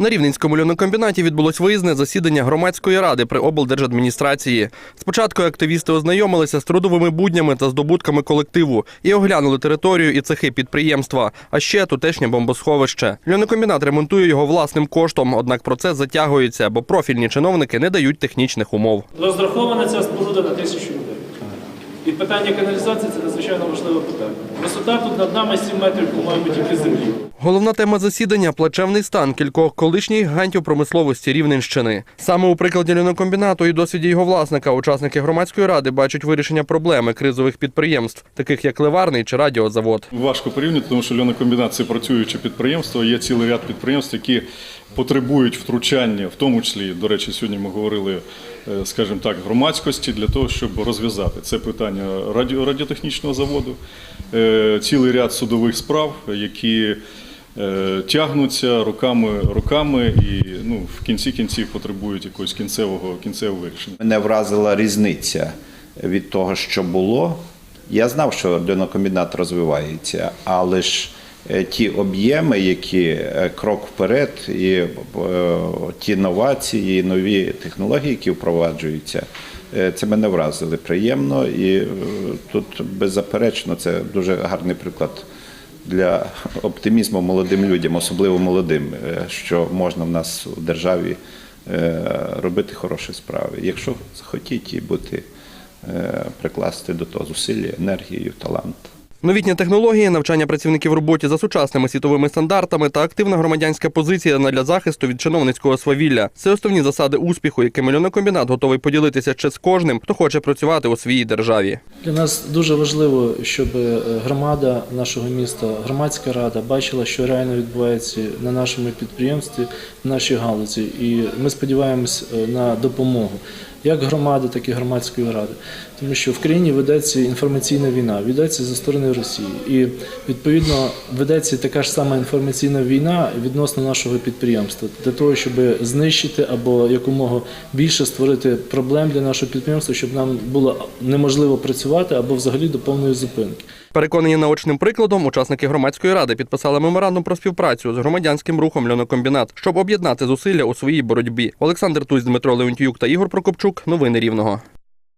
На Рівненському льонокомбінаті відбулось виїзне засідання громадської ради при облдержадміністрації. Спочатку активісти ознайомилися з трудовими буднями та здобутками колективу і оглянули територію і цехи підприємства, а ще тутешнє бомбосховище. Льонокомбінат ремонтує його власним коштом, однак процес затягується, бо профільні чиновники не дають технічних умов. Розрахована ця споруда на тисячу. І питання каналізації це надзвичайно важливе питання. Висота тут над нами 7 метрів, по-моєму, тільки землі. Головна тема засідання плачевний стан кількох колишніх гігантів промисловості Рівненщини. Саме у прикладі льонокомбінату і досвіді його власника учасники громадської ради бачать вирішення проблеми кризових підприємств, таких як ливарний чи радіозавод. Важко порівняти, тому що льонокомбінат – це працююче підприємство. Є цілий ряд підприємств, які потребують втручання, в тому числі, до речі, сьогодні ми говорили, е, скажімо так, громадськості для того, щоб розв'язати це питання радіо, радіотехнічного заводу, е, цілий ряд судових справ, які е, тягнуться руками, руками і ну, в кінці кінців потребують якогось кінцевого, кінцевого вирішення. Мене вразила різниця від того, що було. Я знав, що льонокомбінат розвивається, але ж ті об'єми, які е, крок вперед, і е, ті новації, нові технології, які впроваджуються, е, це мене вразили приємно. І е, тут беззаперечно це дуже гарний приклад для оптимізму молодим людям, особливо молодим, е, що можна в нас у державі е, робити хороші справи. Якщо захотіть і бути, е, прикласти до того зусилля, енергію, талант. Новітні технології, навчання працівників роботі за сучасними світовими стандартами та активна громадянська позиція для захисту від чиновницького свавілля це основні засади успіху, якими льонокомбінат готовий поділитися ще з кожним, хто хоче працювати у своїй державі. Для нас дуже важливо, щоб е, громада нашого міста, громадська рада бачила, що реально відбувається на нашому підприємстві, в нашій галузі. І ми сподіваємось е, на допомогу як громади, так і громадської ради. Тому що в країні ведеться інформаційна війна, ведеться зі сторони Росії. І відповідно ведеться така ж сама інформаційна війна відносно нашого підприємства для того, щоб знищити або якомога більше створити проблем для нашого підприємства, щоб нам було неможливо працювати або взагалі до повної зупинки. Переконані наочним прикладом, учасники громадської ради підписали меморандум про співпрацю з громадянським рухом Льонокомбінат, щоб об'єднати зусилля у своїй боротьбі. Олександр Тусь, Дмитро Леонтіюк та Ігор Прокопчук. Новини Рівного.